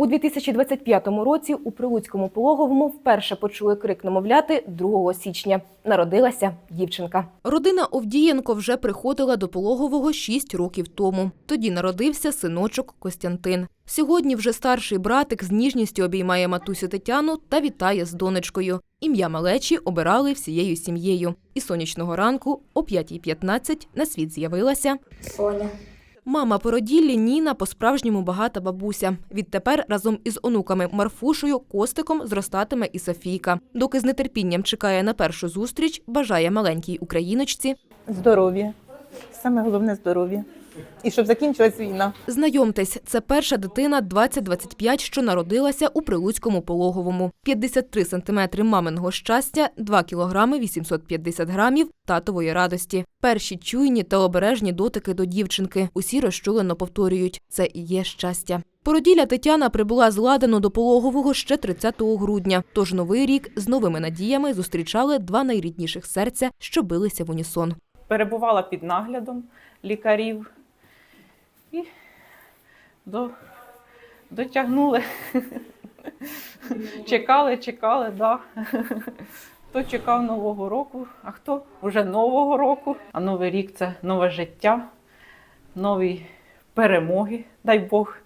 У 2025 році у Прилуцькому пологовому вперше почули крик немовляти 2 січня. Народилася дівчинка. Родина Овдієнко вже приходила до пологового 6 років тому. Тоді народився синочок Костянтин. Сьогодні вже старший братик з ніжністю обіймає матусю Тетяну та вітає з донечкою. Ім'я малечі обирали всією сім'єю. І сонячного ранку о 5.15 на світ з'явилася Соня. Мама породіллі Ніна по-справжньому багата бабуся. Відтепер разом із онуками Марфушею, Костиком зростатиме і Софійка. Доки з нетерпінням чекає на першу зустріч, бажає маленькій україночці. Здоров'я. Саме головне здоров'я. І щоб закінчилась війна. Знайомтесь, це перша дитина 2025, що народилася у Прилуцькому пологовому. 53 сантиметри маминого щастя, 2 кілограми 850 грамів татової радості. Перші чуйні та обережні дотики до дівчинки. Усі розчулено повторюють – це і є щастя. Породілля Тетяна прибула з Ладану до пологового ще 30 грудня. Тож новий рік з новими надіями зустрічали два найрідніших серця, що билися в унісон. перебувала під наглядом лікарів і до, дотягнули. чекали, чекали, да. Хто чекав Нового року, а хто вже Нового року. А Новий рік це нове життя, нові перемоги, дай Бог.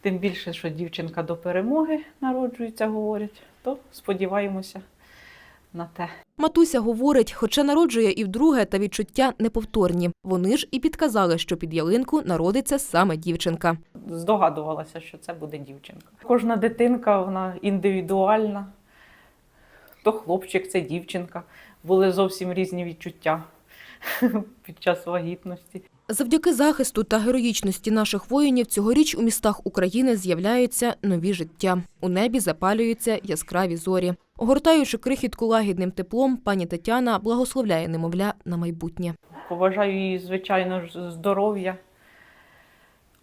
Тим більше, що дівчинка до перемоги народжується, говорять, то сподіваємося на те. Матуся говорить, хоча народжує і вдруге, та відчуття неповторні. Вони ж і підказали, що під ялинку народиться саме дівчинка. здогадувалася, що це буде дівчинка. Кожна дитинка вона індивідуальна. То хлопчик, це дівчинка. Були зовсім різні відчуття під час вагітності. Завдяки захисту та героїчності наших воїнів цьогоріч у містах України з'являються нові життя. У небі запалюються яскраві зорі. Огортаючи крихітку лагідним теплом, пані Тетяна благословляє немовля на майбутнє. Поважаю їй, звичайно здоров'я,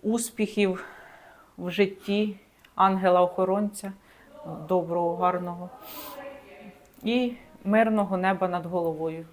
успіхів в житті, ангела-охоронця, доброго, гарного і мирного неба над головою.